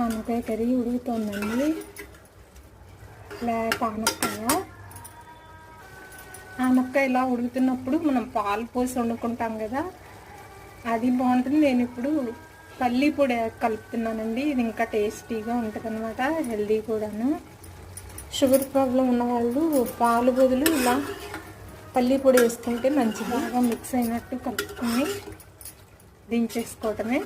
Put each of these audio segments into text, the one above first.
ఆనపకాయ కర్రీ ఉడుకుతుందండి. లేక ఆనపకాయ ఆనపకాయ ఇలా ఉడుకుతున్నప్పుడు మనం పాలు పోసి వండుకుంటాం కదా అది బాగుంటుంది. నేను ఇప్పుడు పల్లి పొడి కలుపుతున్నానండి. ఇది ఇంకా టేస్టీగా ఉంటుంది అనమాట హెల్దీ కూడాను. షుగర్ ప్రాబ్లం ఉన్న వాళ్ళు పాలు బదులు ఇలా పల్లి పొడి వేసుకుంటే మంచి బాగా మిక్స్ అయినట్టు కలుపుకొని దించేసుకోవటమే.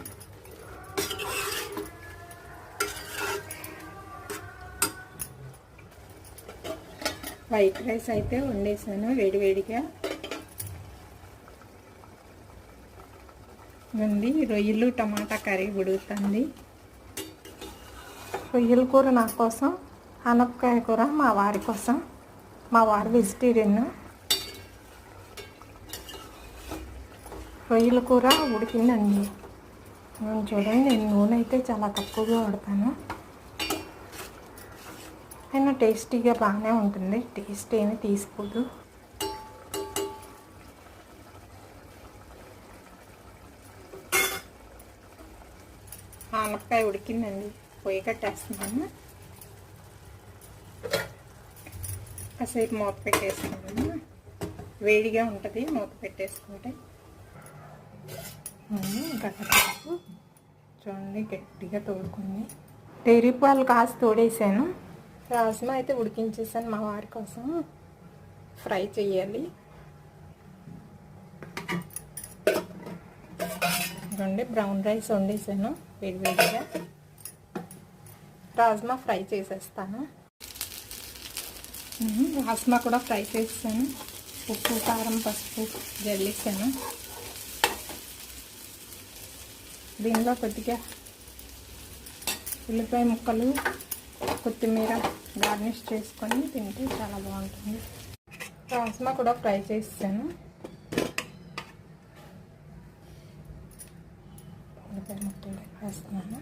వైట్ రైస్ అయితే వండేసాను వేడివేడిగా ఉంది. రొయ్యలు టమాటా కర్రీ ఉడుకుతుంది. రొయ్యల కూర నా కోసం అనపకాయ కూర మా వారి కోసం మా వారు వెజిటేరియన్. రొయ్యల కూర ఉడికిందండి. నేను చూడండి నేను నూనె అయితే చాలా తక్కువగా వాడతాను. అయినా టేస్టీగా బాగానే ఉంటుంది. టేస్ట్ ఏమీ తీసుకోదు. ఆనపకాయ ఉడికిందండి. పొయ్యి కట్టేస్తున్నాను. కాసేపు మూత పెట్టేసుకున్నాను వేడిగా ఉంటుంది. మూత పెట్టేసుకుంటే. గట్టపు చూడండి గట్టిగా తోడుకుంది డైరీ పాలు కాసి తోడేసాను. రాజ్మా అయితే ఉడికించేసాను మా వారి కోసం. ఫ్రై చేయాలి రెండు బ్రౌన్ రైస్ వండేసాను వేడివేడిగా. రాజ్మా ఫ్రై చేసేస్తాను. రాజ్మా కూడా ఫ్రై చేస్తాను ఉప్పు కారం పసుపు జల్లేసాను. దీనిలో కొద్దిగా ఉల్లిపాయ ముక్కలు కొత్తిమీర గార్నిష్ చేసుకొని తింటే చాలా బాగుంటుంది. రాజ్మా కూడా ఫ్రై చేస్తాను. వేస్తున్నాను.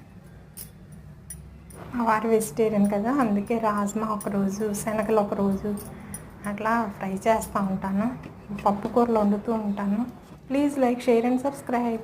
వారు వెజిటేరియన్ కదా అందుకే రాజ్మా ఒకరోజు శనగలు ఒకరోజు అట్లా ఫ్రై చేస్తూ ఉంటాను. పప్పు కూరలు వండుతూ ఉంటాను. Please like share and subscribe.